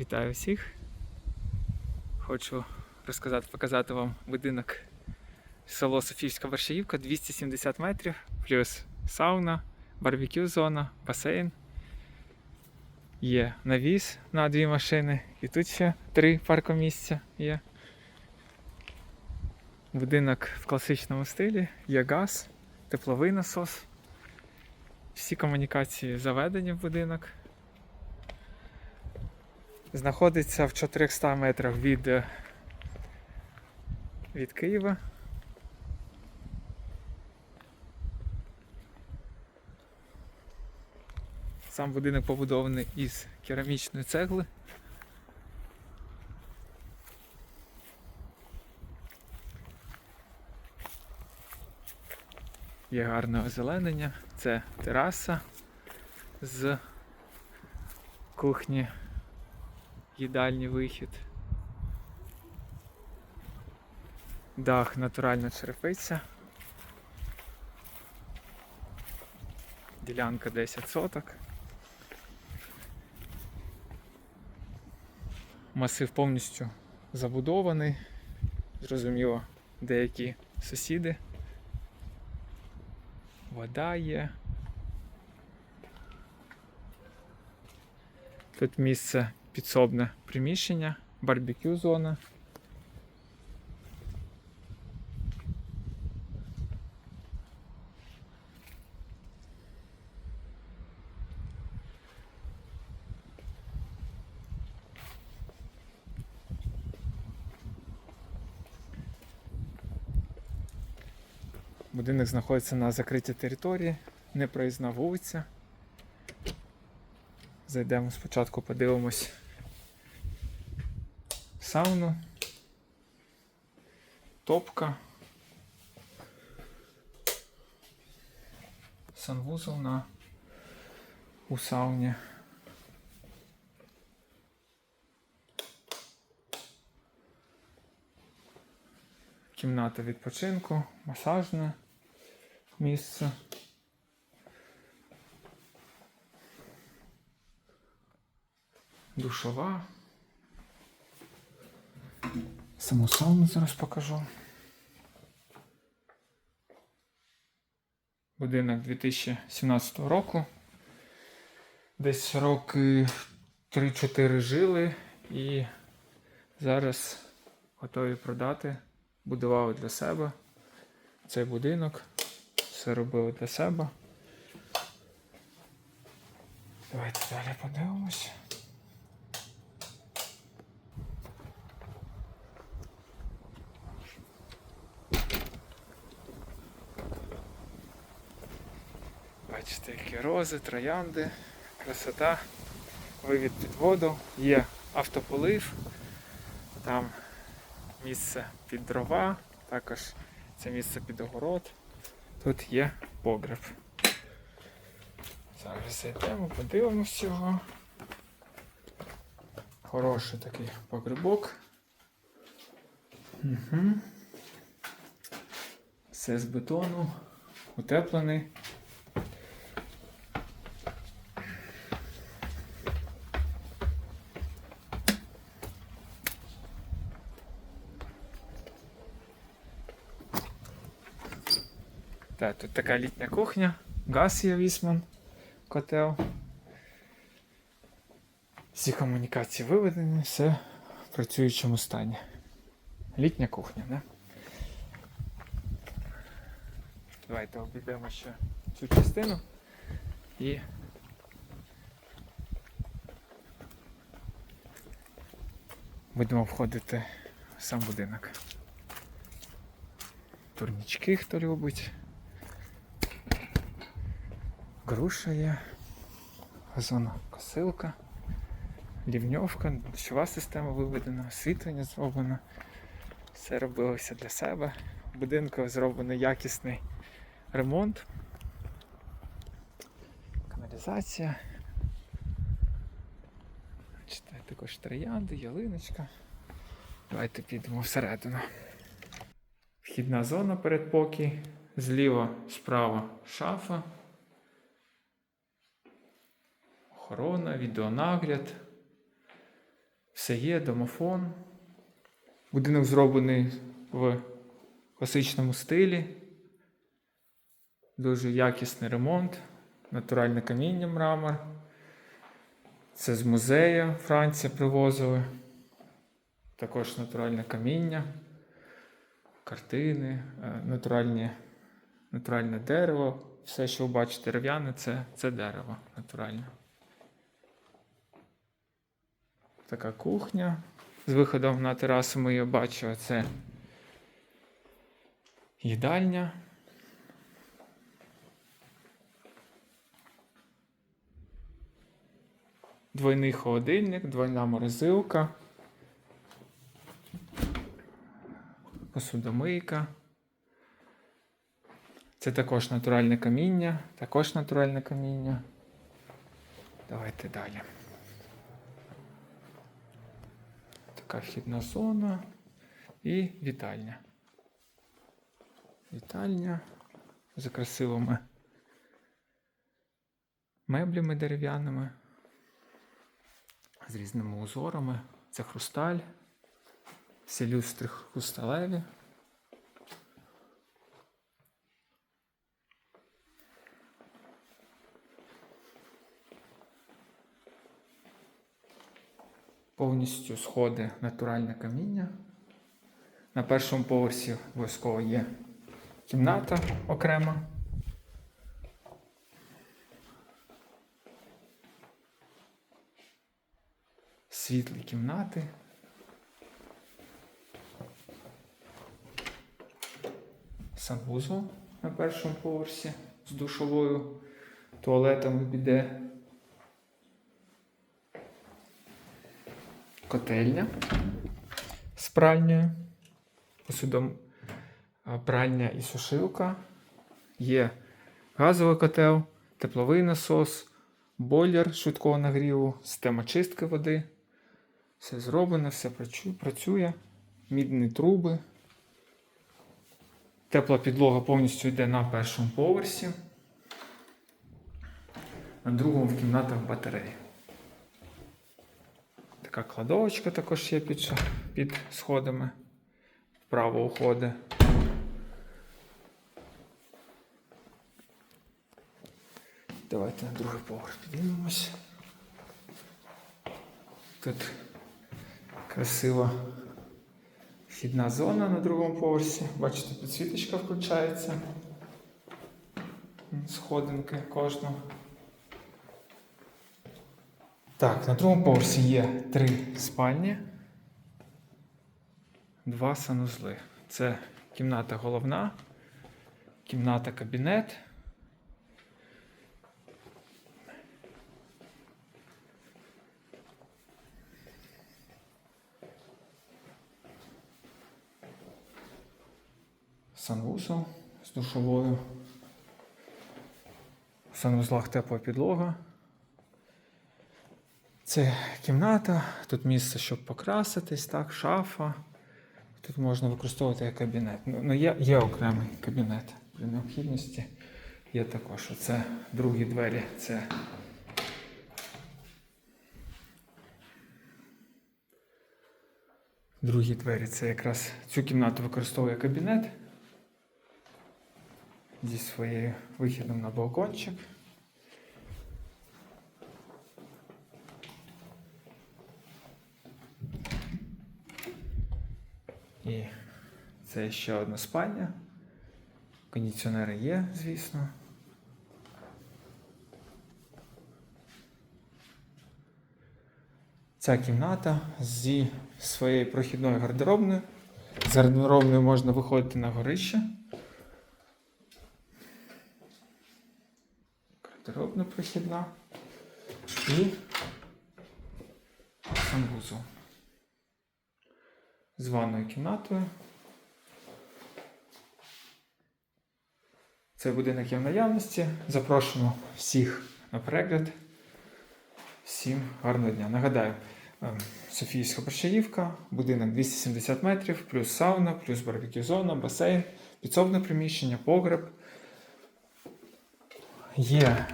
Вітаю всіх. Хочу розказати, показати вам будинок село Софіївська Вершаївка, 270 метрів, плюс сауна, барбекю зона, басейн. Є навіс на дві машини, і тут ще три паркомісця є. Будинок в класичному стилі, є газ, тепловий насос. Всі комунікації заведені в будинок. Знаходиться в 400 метрах від, е, від Києва. Сам будинок побудований із керамічної цегли. Є гарне озеленення. Це тераса з кухні їдальний вихід. Дах натуральна черепиця. Ділянка 10 соток. Масив повністю забудований. Зрозуміло, деякі сусіди. Вода є. Тут місце підсобне приміщення, барбекю зона. Будинок знаходиться на закритій території, непроїзна вулиця. Зайдемо спочатку, подивимось сауну. Топка. Санвузол на у сауні. Кімната відпочинку, масажне місце. Душова. Саму сауну зараз покажу. Будинок 2017 року. Десь роки 3-4 жили і зараз готові продати. Будували для себе цей будинок. Все робили для себе. Давайте далі подивимось. Бачите, які рози, троянди, красота, вивід під воду, є автополив, там місце під дрова, також це місце під огород. Тут є погреб. Зараз зайдемо, подивимось його. Хороший такий погребок. Угу. Все з бетону, утеплений. Тут така літня кухня, газ є вісман, котел. Всі комунікації виведені, все в працюючому стані. Літня кухня, да? Давайте обійдемо ще цю частину і будемо входити в сам будинок. Турнічки, хто любить. Груша є, газона косилка, лівньовка, дощова система виведена, освітлення зроблено. Все робилося для себе. В будинку зроблений якісний ремонт. Каналізація. Також троянди, ялиночка. Давайте підемо всередину. Вхідна зона передпокій. Зліва, справа шафа. Охорона, відеонагляд. Все є, домофон. Будинок зроблений в класичному стилі. Дуже якісний ремонт, натуральне каміння мрамор. Це з музею Франція привозили. Також натуральне каміння, картини, е, натуральні, натуральне дерево. Все, що ви бачите дерев'яне, це, це дерево натуральне. Така кухня. З виходом на терасу ми її бачили. Це їдальня. Двойний холодильник, двойна морозилка. Посудомийка. Це також натуральне каміння. Також натуральне каміння. Давайте далі. Така вхідна зона і вітальня. Вітальня з красивими меблями дерев'яними, з різними узорами. Це хрусталь, всі люстри хрусталеві. Повністю сходи натуральне каміння. На першому поверсі обов'язково є кімната окрема. Світлі кімнати. Санвузол на першому поверсі з душовою туалетом і біде. Котельня з пральнею, посудом пральня і сушилка. Є газовий котел, тепловий насос, бойлер швидкого нагріву, система чистки води. Все зроблено, все працює. Мідні труби. Тепла підлога повністю йде на першому поверсі. На другому в кімнатах батареї. Така кладовочка також є під, під сходами. Вправо уходить. Давайте на другий поверх піднімемось. Тут красива вхідна зона на другому поверсі. Бачите, підсвіточка включається. Сходинки кожного. Так, на другому поверсі є три спальні, два санузли. Це кімната головна, кімната кабінет. Санвузол з душовою. В санвузлах тепла підлога. Це кімната, тут місце, щоб покраситись, так, шафа. Тут можна використовувати як кабінет. Ну, ну є, є окремий кабінет при необхідності. Є також. Це другі двері. Це другі двері. Це якраз цю кімнату використовує кабінет зі своєю вихідом на балкончик. І це ще одна спальня. Кондиціонери є, звісно. Ця кімната зі своєю прохідною гардеробною. З гардеробною можна виходити на горище. Гардеробна прохідна. І санвузол з ванною кімнатою. Цей будинок є в наявності. Запрошуємо всіх на перегляд. Всім гарного дня. Нагадаю, е, Софійська Борщаївка, будинок 270 метрів, плюс сауна, плюс барбекю зона, басейн, підсобне приміщення, погреб. Є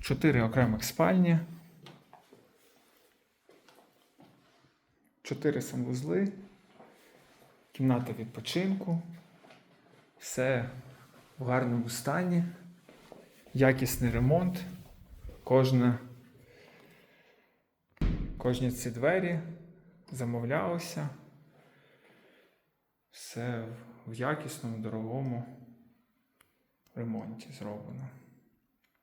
чотири окремих спальні. Чотири санвузли, кімната відпочинку. Все в гарному стані. Якісний ремонт. Кожна, кожні ці двері замовлялося. Все в якісному, дорогому ремонті зроблено.